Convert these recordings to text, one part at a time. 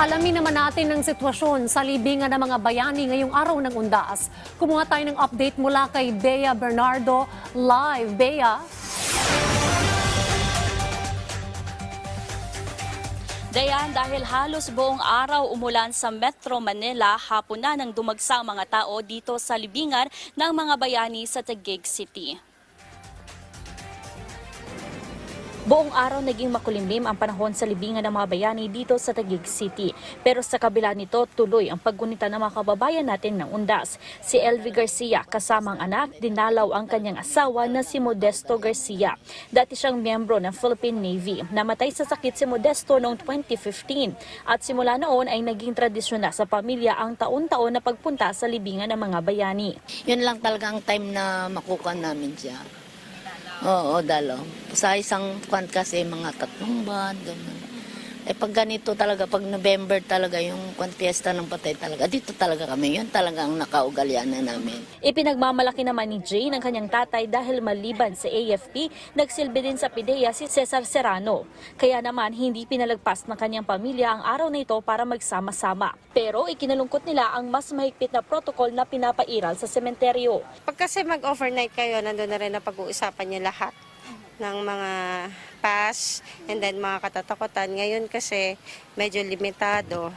Alamin naman natin ang sitwasyon sa libingan ng mga bayani ngayong araw ng undas. Kumuha tayo ng update mula kay Bea Bernardo. Live, Bea. Dayan, dahil halos buong araw umulan sa Metro Manila, hapon na nang dumagsa mga tao dito sa libingan ng mga bayani sa Taguig City. Buong araw naging makulimlim ang panahon sa libingan ng mga bayani dito sa Taguig City. Pero sa kabila nito, tuloy ang paggunita ng mga kababayan natin ng undas. Si Elvi Garcia kasama ang anak, dinalaw ang kanyang asawa na si Modesto Garcia. Dati siyang miyembro ng Philippine Navy. Namatay sa sakit si Modesto noong 2015. At simula noon ay naging tradisyon na sa pamilya ang taon-taon na pagpunta sa libingan ng mga bayani. Yun lang talaga ang time na makukuha namin siya. Oo, dalaw. Sa isang kwan kasi mga tatlong buwan, ganun. Eh pag ganito talaga, pag November talaga yung kwan fiesta ng patay talaga, dito talaga kami. Yun talaga ang nakaugalian na namin. Ipinagmamalaki naman ni Jane ang kanyang tatay dahil maliban sa AFP, nagsilbi din sa PIDEA si Cesar Serrano. Kaya naman hindi pinalagpas ng kanyang pamilya ang araw na ito para magsama-sama. Pero ikinalungkot nila ang mas mahigpit na protocol na pinapairal sa sementeryo. Pag kasi mag-overnight kayo, nandun na rin na pag-uusapan niyo lahat ng mga pass and then mga katatakutan. Ngayon kasi medyo limitado.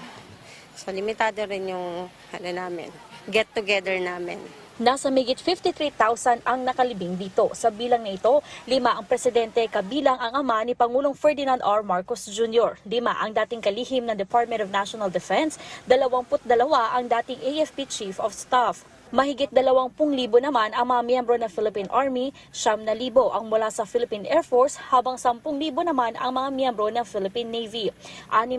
So limitado rin yung ano namin, get together namin. Nasa migit 53,000 ang nakalibing dito. Sa bilang na ito, lima ang presidente kabilang ang ama ni Pangulong Ferdinand R. Marcos Jr. Lima ang dating kalihim ng Department of National Defense, 22 ang dating AFP Chief of Staff. Mahigit 20,000 naman ang mga miyembro ng Philippine Army, 9,000 ang mula sa Philippine Air Force, habang 10,000 naman ang mga miyembro ng Philippine Navy. 6,000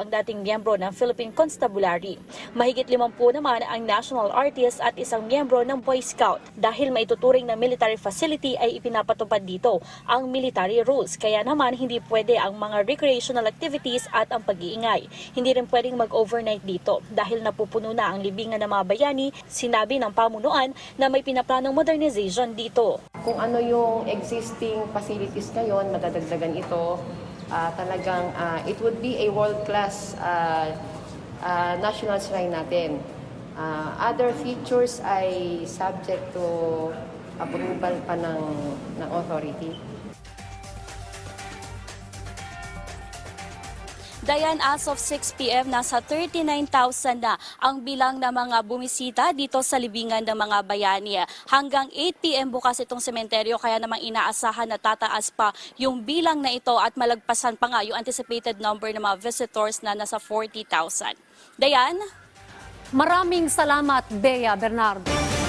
ang dating miyembro ng Philippine Constabulary. Mahigit 50 naman ang National Artist at isang miyembro ng Boy Scout. Dahil maituturing na military facility ay ipinapatupad dito ang military rules. Kaya naman hindi pwede ang mga recreational activities at ang pag-iingay. Hindi rin pwedeng mag-overnight dito dahil napupuno na ang libingan ng mga bayani. Sinabi ng pamunuan na may pinaplanong modernization dito. Kung ano yung existing facilities ngayon, madadagdagan ito. Ah, talagang ah, it would be a world-class ah, ah, national shrine natin. Ah, other features ay subject to approval pa ng, ng authority. Dayan, as of 6 p.m., nasa 39,000 na ang bilang ng mga bumisita dito sa libingan ng mga bayani. Hanggang 8 p.m. bukas itong sementeryo, kaya namang inaasahan na tataas pa yung bilang na ito at malagpasan pa nga yung anticipated number ng mga visitors na nasa 40,000. Dayan? Maraming salamat, Bea Bernardo.